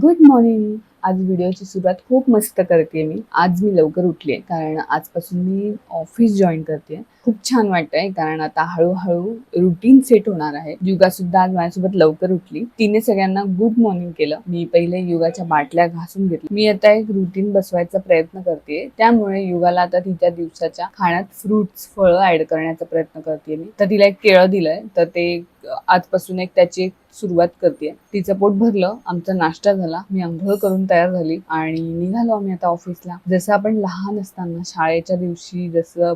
Good morning आज व्हिडिओची सुरुवात खूप मस्त करते मी. आज मी लवकर उठली आहे कारण आजपासून मी ऑफिस जॉईन करते खूप छान वाटतंय कारण आता हळूहळू रुटीन सेट होणार आहे. युगा सुद्धा आज माझ्यासोबत लवकर उठली. तिने सगळ्यांना गुड मॉर्निंग केलं. मी पहिले युगाच्या बाटल्या घासून घेतली मी आता एक रुटीन बसवायचा प्रयत्न करते त्यामुळे युगाला आता तिच्या दिवसाच्या खाण्यात फ्रुट्स फळं ऍड करण्याचा प्रयत्न करते मी. तर तिला एक केळं दिलंय. तर ते आजपासून एक त्याची एक सुरुवात करते. तिचं पोट भरलं आमचा नाश्ता झाला मी आंघोळ करून तयार झाली आणि निघालो आम्ही आता ऑफिसला. जसं आपण लहान असताना शाळेच्या दिवशी जसं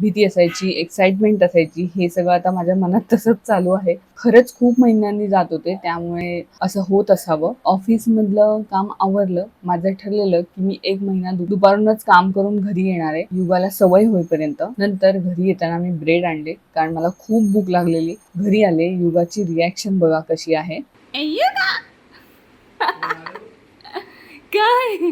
भीती असायची एक्साइटमेंट असायची हे सगळं आता माझ्या मनात तसंच चालू आहे. खरंच खूप महिन्यांनी जात होते त्यामुळे असं होत असावं. ऑफिस मधलं काम आवरलं माझं ठरलेलं की मी एक महिना दु- दुपारूनच काम करून घरी येणार आहे. युगाला सवय होईपर्यंत. नंतर घरी येताना मी ब्रेड आणले कारण मला खूप भूक लागलेली. घरी आले युगाची रिॲक्शन बघा कशी आहे. काय?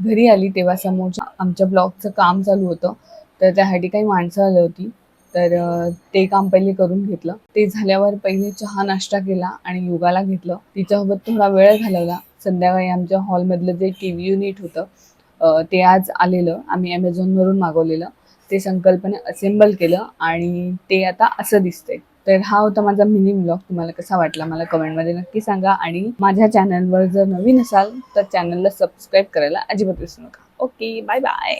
घरी आली तेव्हा समोरच्या आमच्या ब्लॉगचं काम चालू होतं. तर त्यासाठी काही माणसं आली होती. तर ते काम पहिले करून घेतलं. ते झाल्यावर पहिले चहा नाश्ता केला आणि योगाला घेतलं. तिच्यासोबत थोडा वेळ घालवला. संध्याकाळी आमच्या हॉलमधलं जे टी व्ही युनिट होतं ते आज आलेलं. आम्ही ॲमेझॉनवरून मागवलेलं. ते संकल्पने असेंबल केलं आणि ते आता असं दिसतंय. तर हा होता माझा मिनी ब्लॉग तुम्हाला कसा वाटला मला कमेंटमध्ये नक्की सांगा आणि माझ्या चॅनलवर जर नवीन असाल तर चॅनलला सबस्क्राईब करायला अजिबात विसरू नका. Okay bye bye